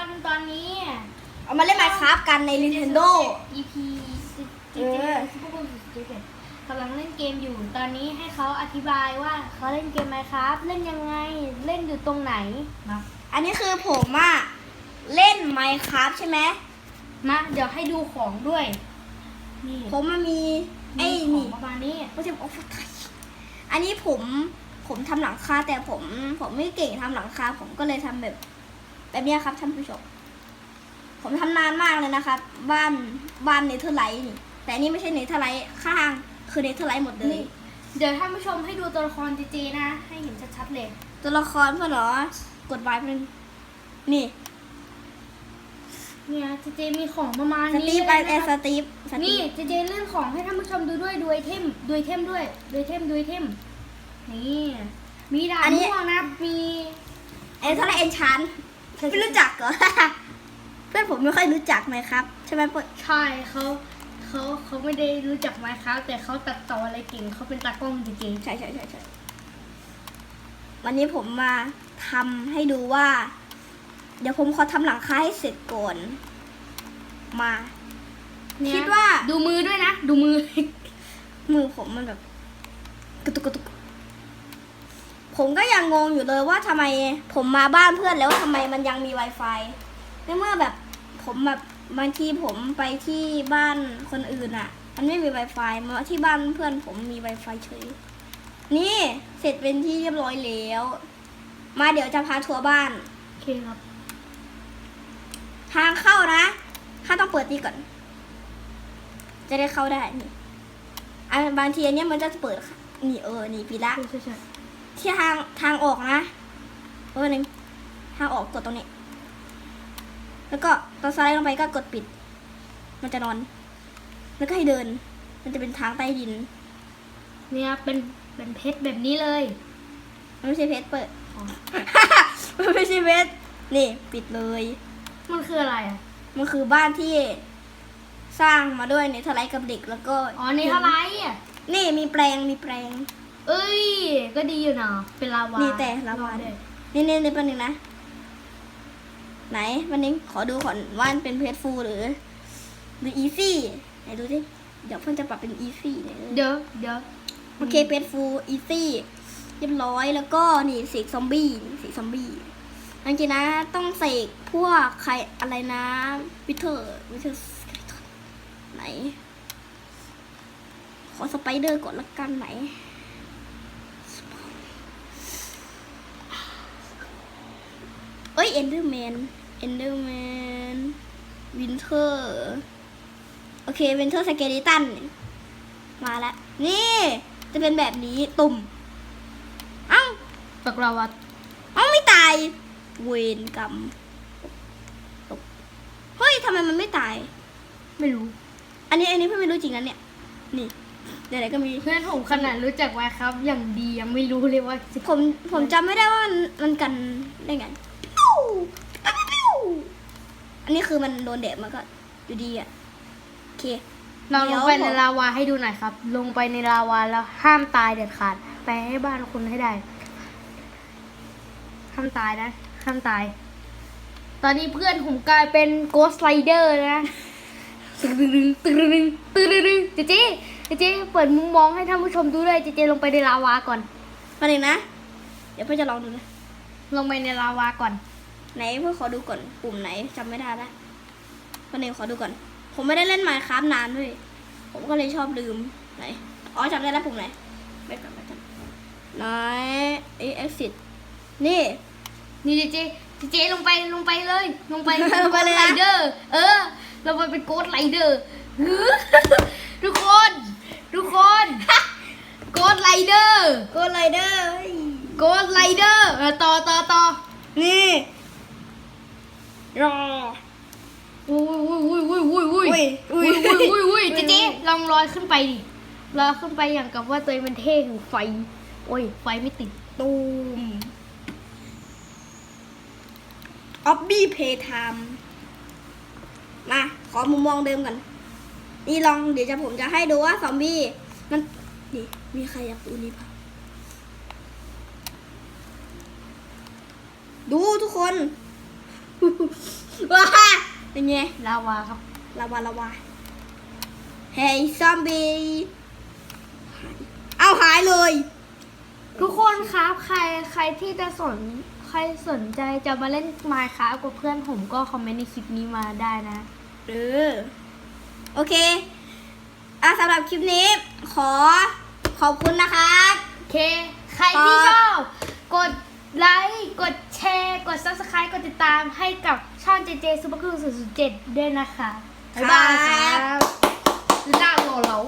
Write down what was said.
คนตอนนี้ เอามาเล่นไมค์คราฟกันใน Nintendo EP เออซุปเปอร์บอลสุดเจ็ดกำลังเล่นเกมอยู่ ตอนนี้ให้เขาอธิบายว่าเขาเล่นเกมไหมครับ เล่นยังไง เล่นอยู่ตรงไหน มา อันนี้คือผมอะเล่นไมค์คราฟใช่ไหม มา เดี๋ยวให้ดูของด้วย นี่ผมมันมีไอ้มีขอนี่งประมาณนี้ไม่ใช่โอ้โหอันนี้ผมผมทำหลังคาแต่ผมผมไม่เก่งทำหลังคาผมก็เลยทำแบบ แบบเนี้ยครับท่านผู้ชม ผมทำนานมากเลยนะครับ บ้านบ้านเนเธอร์ไลท์นี่ แต่อันนี่ไม่ใช่เนเธอร์ไลท์ข้างคือเนเธอร์ไลท์หมดเลยนี่เดี๋ยวท่านผู้ชมให้ดูตัวละครจเจๆนะ ให้เห็นชัดๆเลย ตัวละครเพื่อนเหรอกดไว้เพื่อนนี่ เนี่ยเจเจมีของประมาณสนี้ตีฟไอเลยแอนะร์คสรับตีฟสตีนี่ฟเจเจเลื่อนของให้ท่านผู้ชมดูด้วยดูไอเทมดูไอเทมด้วยดูไอเทมดูไอเทมนี่มีดาบม่วงนะมีเอเธอร์ไลท์เอนชาน ไม่รู้จักเหรอ เพื่อนผมไม่ค่อยรู้จักไหมครับ ใช่ไหมเพื่อนใช่เขาเขาเขาไม่ได้รู้จักไมค์ครับ แต่เขาตัดต่ออะไรเก่งเขาเป็นตากล้องจริงใช่ใช่ใช่ใช่วันนี้ผมมาทำให้ดูว่า เดี๋ยวผมขอทำหลังคาให้เสร็จก่อน มา ๆเนี่ยคิดว่า ดูมือด้วยนะ ดูมือ มือผมมันแบบกระตุกกระตุก ผมก็ยังงงอยู่เลยว่าทำไมผมมาบ้านเพื่อนแล้วทำไมมันยังมี Wi-Fi ในเมื่อแบบผมแบบบางทีผมไปที่บ้านคนอื่นอะ่ะ มันไม่มี Wi-Fi มาที่บ้านเพื่อนผมมี Wi-Fi เฉย นี่เสร็จเป็นที่เรียบร้อยแล้ว มาเดี๋ยวจะพาทัวร์บ้าน โอเคครับ ทางเข้านะข้าต้องเปิดตีก่อน จะได้เข้าได้นี่อันบางทีอันเนี้ยมันจะเปิดค่ะนี่เออ นี่ปีละใช่ใช่ใช่ ที่ทางทางออกนะเออหนึ่งทางออกกดตรงนี้ แล้วก็ตอนสไลด์ลงไปก็กดปิด มันจะนอน แล้วก็ให้เดิน มันจะเป็นทางใต้ดิน เนี่ยเป็นเป็นเพชรแบบนี้เลยมันไม่ใช่เพชรเปิดอ๋อมันไม่ใช่เพชรนี่ ปิดเลย มันคืออะไรอะมันคือบ้านที่สร้างมาด้วยเนเธอร์ไลท์กับเด็กแล้วก็ อ๋อนี่เท่าไรอะนี่มีแปลงมีแปลง เอ้ย ก็ดีอยู่นะเป็นลาวานี่นี่แต่ลาวานี่นี่นี่เป็นหนึ่งนะ ไหนวันนี้ขอดูก่อนว่ามันเป็นเพจฟูลหรือ หรืออีซี่ไหนดูสิเดี๋ยวเพิ่งจะปรับเป็นอีซี่เนี่ยเดี๋ยวเดี๋ยวโอเคเพจฟูลอีซี่เรียบร้อยแล้วก็นี่เสกซอมบี้เสกซอมบี้จริงๆนะต้องเสกพวกใครอะไรนะวิเทอร์วิเทอร์ไหน ขอสไปเดอร์ก่อนละกันไหน เอ้ยเอนเดอร์แมนเอนเดอร์แมนวินเทอร์โอเควินเทอร์สเกลิตันมาแล้วนี่จะเป็นแบบนี้ตุ่มเอ้าตกลาวาเอ้าไม่ตาย เวนกรรมตกเฮ้ยทำไมมันไม่ตาย ไม่รู้ อันนี้อันนี้เพื่อนไม่รู้จริงนะเนี่ย นี่เดี๋ยวไหนก็มีเพื่อนผมขนาดรู้จักไว้ครับ อย่างดียังไม่รู้เลยว่า ผมผมจำไม่ได้ว่ามันมันกันได้ไงปิ้วปิ้วปิ้ว อันนี้คือมันโดนแดดมันก็อยู่ดีอะโอเค เราเดี๋ลยวงไปในผมลาวาให้ดูหน่อยครับ ลงไปในลาวาแล้วห้ามตายเด็ดขาด ไปให้บ้านคุณให้ได้ ห้ามตายนะ ห้ามตาย ตอนนี้เพื่อนผมกลายเป็นโกสไลเดอร์นะตึงตึงตึงตึงตึงตึงตึงเจเจเจเจเปิดมุมมองให้ท่านผู้ชมดูด้วยเจเจลงไปในลาวาก่อนมาเลยนะ เดี๋ยวเพื่อนจะลองดูนะ ลงไปในลาวาก่อน ไหนเพื่อนขอดูก่อนปุ่มไหนจำไม่ได้ละวันนี้ขอดูก่อน ผมไม่ได้เล่นมาครับนานด้วย ผมก็เลยชอบลืมไหนอ๋อจำได้แล้วปุ่มไหนไปก่อนไปก่อนไหนเอ็กซิสนี่นี่เจเจเจเจลงไปลงไปเลย ลงไปลงไปเลยนะไรเดอร์เออเราไปเป็นโกสไลเดอร์ทุกคน ทุกคนโกสไลเดอร์โกไลเดอร์โกสไลเดอร์ต่อต่อต่อนี่ รออุ้ยอุ้ยอุ้ยอุ้ยอุ้ยอุ้อุ้ยยอุ้ยอุ้ยอุ้ยเจเจลองลอยขึ้นไปดิลอยขึ้นไปอย่างกับว่าตัวเองเป็นเท่ของไฟ โอ้ย ไฟไม่ติดตูมออบบี้เพย์ไทม์มา ขอมุมมองเดิมก่อน นี่ลองเดี๋ยวจะผมจะให้ดูว่าซอมบี้มันนี่มีใครอยากดูนี่ปะดูทุกคน ว้าเป็นไงลาวาครับลาวาลาวาเฮ้ยซอมบี้เอาหายเลย ทุกคนครับใครใครที่จะสนใครสนใจจะมาเล่น Minecraft กับเพื่อนผมก็คอมเมนต์ในคลิปนี้มาได้นะเออโอเคอะสำหรับคลิปนี้ขอขอบคุณนะครับ โอเค ใครที่คชรับอบ กดไลค์ กดแชร์ กด subscribe กดติดตามให้กับช่อง JJ Super Cool 007 ด้วยนะคะ บ๊ายบายครับล่าโลเรา